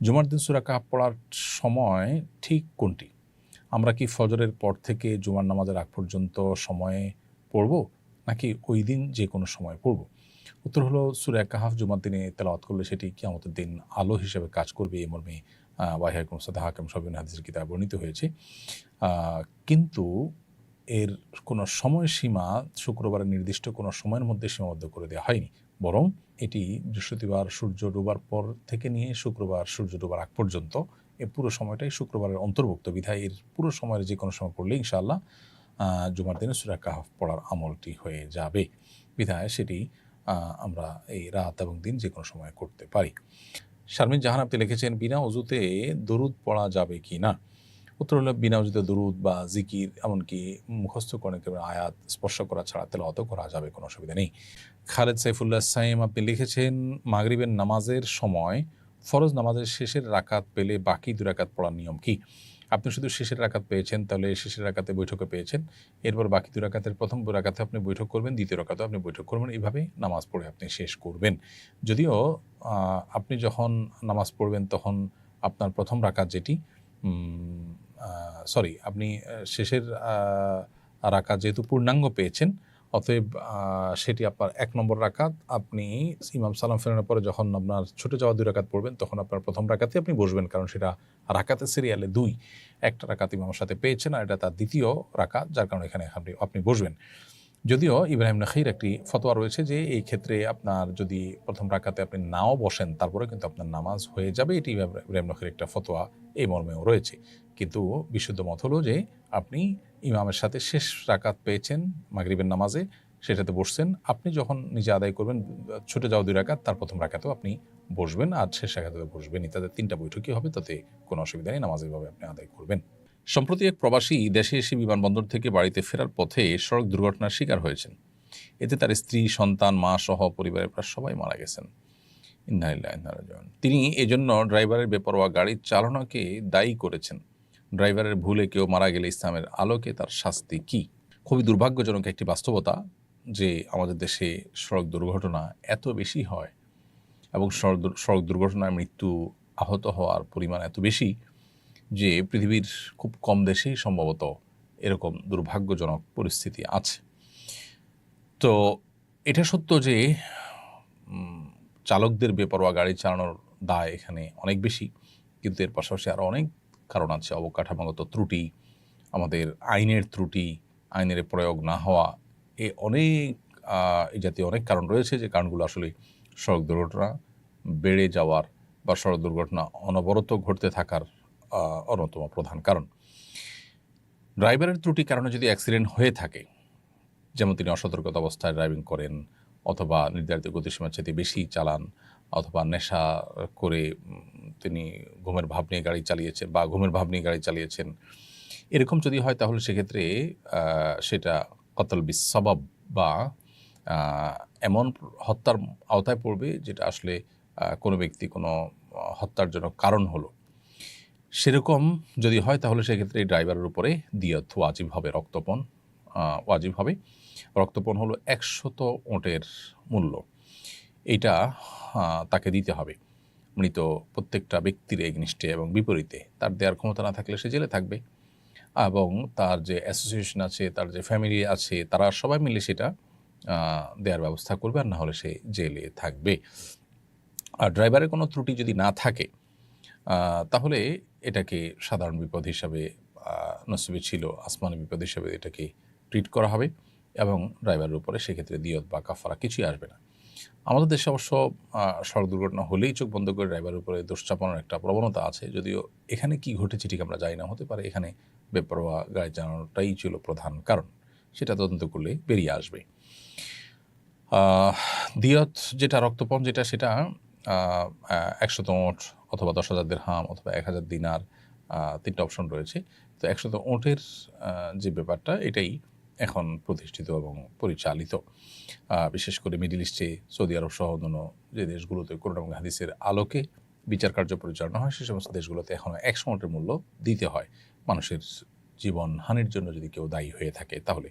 জুমার দিন সুরা কাহাফ পড়ার সময় ঠিক কোনটি? আমরা কি ফজরের পর থেকে জুমার নামাজের আগ পর্যন্ত সময়ে পড়ব, নাকি ওই দিন যে কোনো সময় পড়ব? উত্তর হলো, সুরা কাহাফ জুমার দিনে তেলাওয়াত করলে সেটি কিয়ামতের দিন আলো হিসেবে কাজ করবে এই মর্মে ওয়াহিয়াকুম সাদা হাকিম সবিন হাদিসের কিতাব বর্ণিত হয়েছে। কিন্তু এর কোনো সময়সীমা শুক্রবারের নির্দিষ্ট কোনো সময়ের মধ্যে সীমাবদ্ধ করে দেওয়া হয়নি। বরং এটি বৃহস্পতিবার সূর্য ডোবার পর থেকে নিয়ে শুক্রবার সূর্য ডোবার আগ পর্যন্ত এই পুরো সময়টাই শুক্রবারের অন্তর্ভুক্ত। বিধায় এর পুরো সময়ের যে কোনো সময় পড়লে ইনশাআল্লাহ জুমার দিনে সুরা কাহাফ পড়ার আমলটি হয়ে যাবে। বিধায় সেটি আমরা এই রাত এবং দিন যে কোনো সময় করতে পারি। শারমিন জাহান আপনি লিখেছেন, বিনা অজুতে দরুদ পড়া যাবে কি না? উত্তর হলো বিনা অজুতে দরুদ বা জিকির, এমনকি মুখস্থ কেবল আয়াত স্পর্শ করা ছাড়া তেলাওয়াতও করা যাবে, কোনো অসুবিধা নেই। খালেদ সাইফুল্লাহ সাইম, আপনি লিখেছেন, মাগরিবের নামাজের সময় ফরজ নামাজের শেষের রাকাত পেলে বাকি দু রাকাত পড়ার নিয়ম কি? আপনি শুধু শেষের রাকাত পেয়েছেন, তাহলে শেষের রাকাতে বৈঠকে পেয়েছেন। এরপর বাকি দু রাকাতের প্রথম রাকাতে আপনি বৈঠক করবেন, দ্বিতীয় রাকাতে আপনি বৈঠক করবেন এইভাবে নামাজ পড়ে আপনি শেষ করবেন। যদিও আপনি যখন নামাজ পড়বেন, তখন আপনার প্রথম রাকাত যেটি সরি, আপনি শেষের রাখা যেহেতু পূর্ণাঙ্গ পেয়েছেন, অতএব সেটি আপনার এক নম্বর রাকাত। আপনি ইমাম সালাম ফেরানোর পরে যখন আপনার ছুটে যাওয়া দুই রাকাত পড়বেন, তখন আপনার প্রথম রাকাতে আপনি বসবেন, কারণ সেটা রাকাতে সিরিয়ালে দুই। একটা রাকাত ইমামের সাথে পেয়েছেন আর এটা তার দ্বিতীয় রাকাত, যার কারণে এখানে আপনি আপনি বসবেন। যদিও ইব্রাহিম নখির একটি ফতোয়া রয়েছে যে এই ক্ষেত্রে আপনার যদি প্রথম রাকাতে আপনি নাও বসেন, তারপরে কিন্তু আপনার নামাজ হয়ে যাবে। এটি ইব্রাহিম নখির একটা ফতোয়া এই মর্মেও রয়েছে। কিন্তু বিশুদ্ধ মত হলো যে আপনি ইমামের সাথে শেষ রাকাত পেয়েছেন মাগরিবের নামাজে, সেটাতে বসছেন। আপনি যখন নিজে আদায় করবেন, ছুটে যাওয়া দুই রাকাত, তার প্রথম রাকাতেও আপনি বসবেন আর শেষ রাকাতে বসবেনই। তাদের তিনটা বৈঠকই হবে, তাতে কোনো অসুবিধা নেই নামাজ এইভাবে আপনি আদায় করবেন। সম্প্রতি এক প্রবাসী দেশে এসে বিমানবন্দর থেকে বাড়িতে ফেরার পথে সড়ক দুর্ঘটনার শিকার হয়েছেন। এতে তার স্ত্রী, সন্তান, মা সহ পরিবারের প্রায় সবাই মারা গেছেন। তিনি এজন্য ড্রাইভারের বেপরোয়া গাড়ির চালনাকে দায়ী করেছেন। ড্রাইভারের ভুলে কেউ মারা গেলে ইসলামের আলোকে তার শাস্তি কি? খুবই দুর্ভাগ্যজনক একটি বাস্তবতা যে আমাদের দেশে সড়ক দুর্ঘটনা এত বেশি হয় এবং সড়ক সড়ক দুর্ঘটনায় মৃত্যু আহত হওয়ার পরিমাণ এত বেশি যে পৃথিবীর খুব কম দেশেই সম্ভবত এরকম দুর্ভাগ্যজনক পরিস্থিতি আছে। তো এটা সত্য যে চালকদের বেপরোয়া গাড়ি চালানোর দায় এখানে অনেক বেশি। কিন্তু এর পাশাপাশি আরও অনেক কারণ আছে। অবকাঠামোগত ত্রুটি, আমাদের আইনের ত্রুটি, আইনের প্রয়োগ না হওয়া, এ অনেক এই জাতীয় অনেক কারণ রয়েছে যে কারণগুলো আসলে সড়ক দুর্ঘটনা বেড়ে যাওয়ার বা সড়ক দুর্ঘটনা অনবরত ঘটতে থাকার অন্যতম প্রধান কারণ। ড্রাইভারের ত্রুটির কারণে যদি অ্যাক্সিডেন্ট হয়ে থাকে, যেমন তিনি অসতর্কতা অবস্থায় ড্রাইভিং করেন অথবা নির্ধারিত গতিসীমার চাইতে বেশি চালান অথবা নেশা করে তিনি ঘুমের ভাব নিয়ে গাড়ি চালিয়েছেন বা ঘুমের ভাব নিয়ে গাড়ি চালিয়েছেন, এরকম যদি হয় তাহলে সেক্ষেত্রে সেটা কতল বিসবাব বা এমন হত্যার আওতায় পড়বে যেটা আসলে কোনো ব্যক্তি কোনো হত্যার জন্য কারণ হলো। সেরকম যদি হয় তাহলে সেক্ষেত্রে এই ড্রাইভারের উপরে দিয়ত ওয়াজিব হবে রক্তপণ ওয়াজিব হবে। রক্তপণ হলো একশত ওঁটের মূল্য। আহ, তাকে দিতে হবে। মৃত প্রত্যেকটা ব্যক্তির এগনিষ্ঠে এবং বিপরীতে। তার দেওয়ার ক্ষমতা না থাকলে সে জেলে থাকবে। এবং তার যে অ্যাসোসিয়েশন আছে তার যে ফ্যামিলি আছে তারা সবাই মিলে সেটা দেওয়ার ব্যবস্থা করবে আর না হলে সে জেলে থাকবে। আর ড্রাইভারের কোনো ত্রুটি যদি না থাকে তাহলে এটাকে সাধারণ বিপদ হিসাবে নসিবে ছিল, আসমানি বিপদ হিসাবে এটাকে ট্রিট করা হবে এবং ড্রাইভারের উপরে সেক্ষেত্রে দিয়ত বা কাফারা কিছুই আসবে না। আমাদের দেশে অবশ্য সড়ক দুর্ঘটনা হলেই চোখ বন্ধ করে ড্রাইভারের উপরে দোষ চাপানোর একটা প্রবণতা আছে, যদিও এখানে কি ঘটেছে ঠিক আমরা জানি না, হতে পারে এখানে বেপরোয়া গাড়ি চালানোটাই ছিল প্রধান কারণ, সেটা তদন্ত করলে বেরিয়ে আসবে। দিয়ত যেটা রক্তপণ যেটা সেটা একশত ওঁট অথবা দশ হাজার দেড়হাম অথবা এক হাজার দিনার তিনটা অপশন রয়েছে। তো একশত ওঁটের যে ব্যাপারটা, এটাই এখন প্রতিষ্ঠিত এবং পরিচালিত। বিশেষ করে মিডিল ইস্টে, সৌদি আরব সহ অন্যান্য যে দেশগুলোতে করোনা এবং হাদিসের আলোকে বিচার কার্য পরিচালনা হয়, সে সমস্ত দেশগুলোতে এখনও একশো ওঁটের মূল্য দিতে হয়। মানুষের জীবন হানির জন্য যদি কেউ দায়ী হয়ে থাকে, তাহলে।